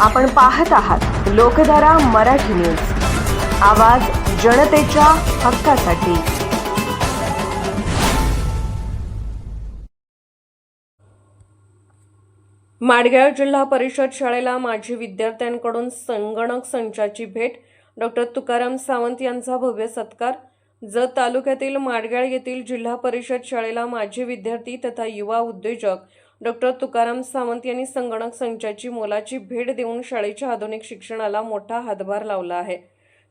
आपण पाहत आहात लोकधारा मराठी न्यूज. आवाज जनतेच्या हक्कासाठी. माडगाव जिल्हा परिषद शाळेला माजी विद्यार्थ्यांकडून संगणक संचाची भेट. डॉक्टर तुकाराम सावंत यांचा भव्य सत्कार. जत तालुक्यातील माडगाळ येथील जिल्हा परिषद शाळेला माजी विद्यार्थी तथा युवा उद्योजक डॉक्टर तुकाराम सावंत यांनी संगणक संचाची मोलाची भेट देऊन शाळेच्या आधुनिक शिक्षणाला मोठा हातभार लावला आहे.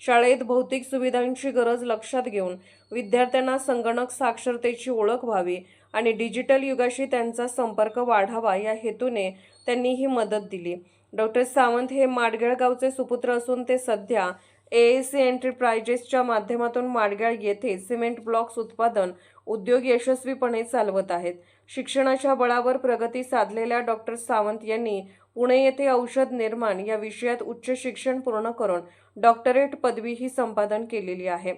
शाळेत भौतिक सुविधांची गरज लक्षात घेऊन विद्यार्थ्यांना संगणक साक्षरतेची ओळख व्हावी आणि डिजिटल युगाशी त्यांचा संपर्क वाढावा या हेतूने त्यांनी ही मदत दिली. डॉक्टर सावंत हे माडगेळगावचे सुपुत्र असून ते सध्या ए सी एंटरप्राइजेसच्या माध्यमातून माडगाळ येथे सिमेंट ब्लॉक्स उत्पादन उद्योग यशस्वीपणे चालवत आहेत. शिक्षणाच्या बळावर प्रगती साधलेल्या डॉक्टर सावंत यांनी पुणे येथे औषध निर्माण या विषयात उच्च शिक्षण पूर्ण करून डॉक्टरेट पदवीही संपादन केलेली आहे.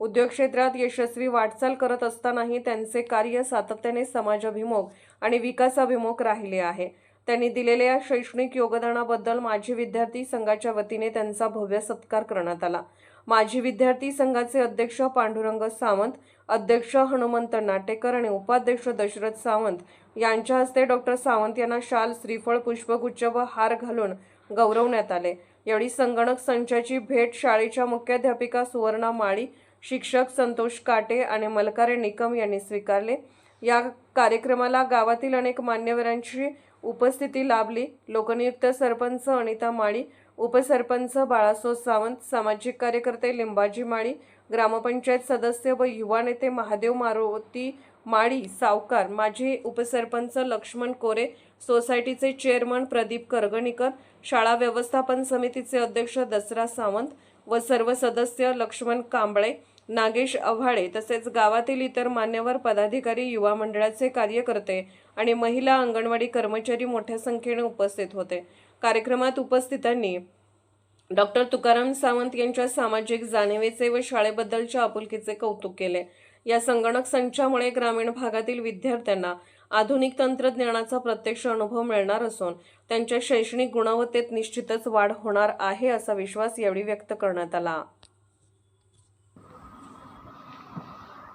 उद्योग क्षेत्रात यशस्वी वाटचाल करत असतानाही त्यांचे कार्य सातत्याने समाजाभिमुख आणि विकासाभिमुख राहिले आहे. त्यांनी दिलेल्या शैक्षणिक योगदानाबद्दल माजी विद्यार्थी संघाच्या वतीने त्यांचा भव्य सत्कार करण्यात आला. माजी विद्यार्थी संघाचे अध्यक्ष पांडुरंग सावंत अध्यक्ष हनुमंत नाटेकर आणि उपाध्यक्ष दशरथ सावंत यांच्या हस्ते डॉक्टर सावंत यांना शाल श्रीफळ पुष्पगुच्छ व हार घालून गौरवण्यात आले. यावेळी संगणक संचाची भेट शाळेच्या मुख्याध्यापिका सुवर्णा माळी शिक्षक संतोष काटे आणि मलकारे निकम यांनी स्वीकारले. या कार्यक्रमाला गावातील अनेक मान्यवरांची उपस्थिती लाभली. लोकनियुक्त सरपंच अनिता माळी उपसरपंच बाळासो सावंत सामाजिक कार्यकर्ते लिंबाजी माळी ग्रामपंचायत सदस्य व युवा नेते महादेव मारुती माळी सावकार माजी उपसरपंच लक्ष्मण कोरे सोसायटीचे चेअरमन प्रदीप करगणीकर शाळा व्यवस्थापन समितीचे अध्यक्ष दसरा सावंत व सर्व सदस्य लक्ष्मण कांबळे नागेश अव्हाळे तसेच गावातील इतर मान्यवर पदाधिकारी युवा मंडळाचे कार्यकर्ते आणि महिला अंगणवाडी कर्मचारी मोठ्या संख्येने उपस्थित होते. कार्यक्रमात उपस्थितांनी डॉक्टर तुकाराम सावंत यांच्या सामाजिक जाणीवेचे व शाळेबद्दलच्या आपुलकीचे कौतुक केले. या संगणक संचामुळे ग्रामीण भागातील विद्यार्थ्यांना आधुनिक तंत्रज्ञानाचा प्रत्यक्ष अनुभव मिळणार असून त्यांच्या शैक्षणिक गुणवत्तेत निश्चितच वाढ होणार आहे असा विश्वास यावेळी व्यक्त करण्यात आला.